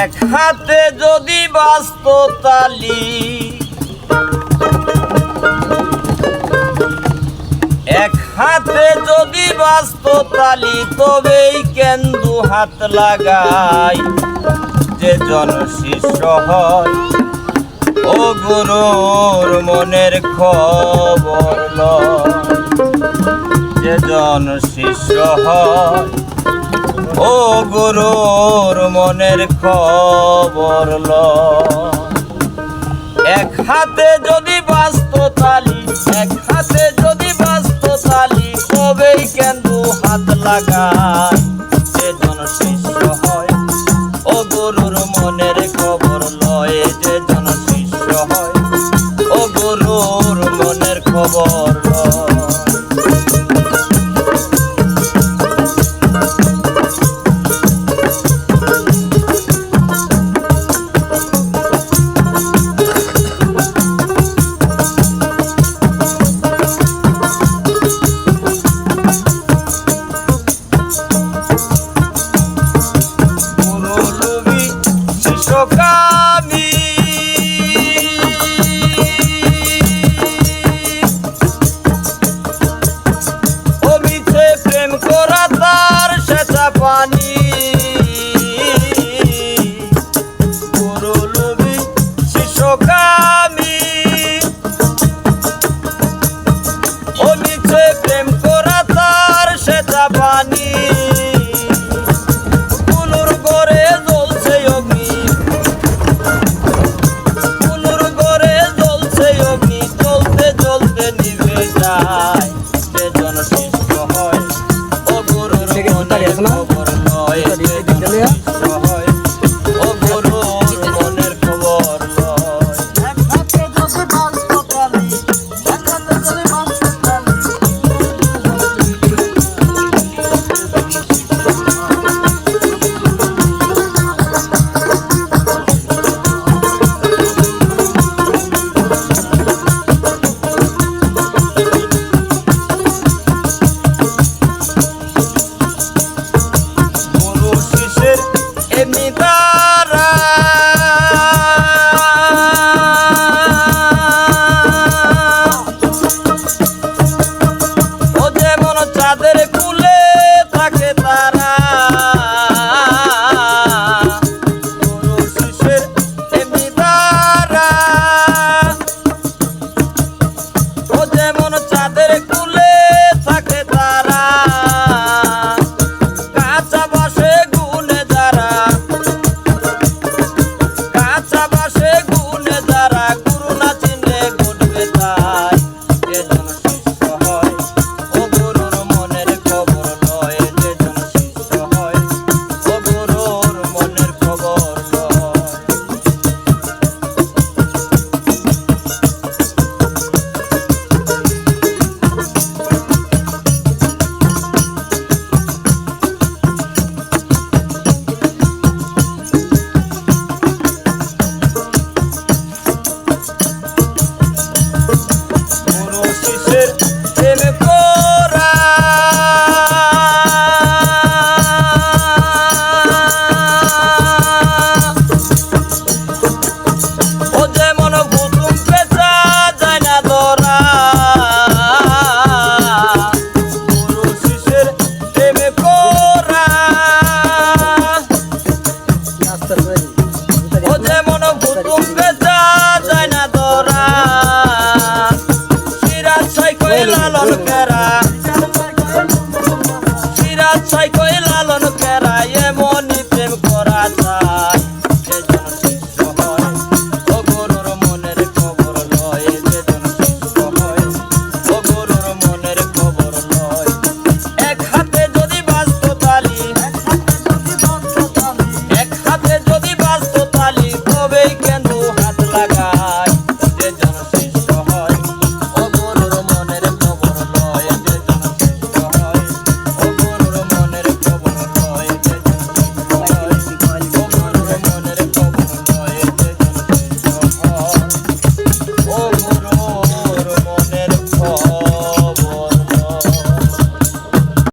এক হাতে যদি বাস্ত তালি এক হাতে যদি বাস্ত তালি তবেই কেন দু হাত লাগাই। যে জন শিষ্য হয়, ও গুরুর মনের খবর যে জন শিষ্য হয় ও গুরুর মনের খবর ল। এক হাতে যদি বাস্ত তালি, এক হাতে যদি বাস্ত তালি কবেই কেন হাত লাগা Oh God. madre ও যেমন কুতুম বেচা যায় না ধরা সিরাজ সাইকেল লালন কেরা। সিরাজ সাইকেল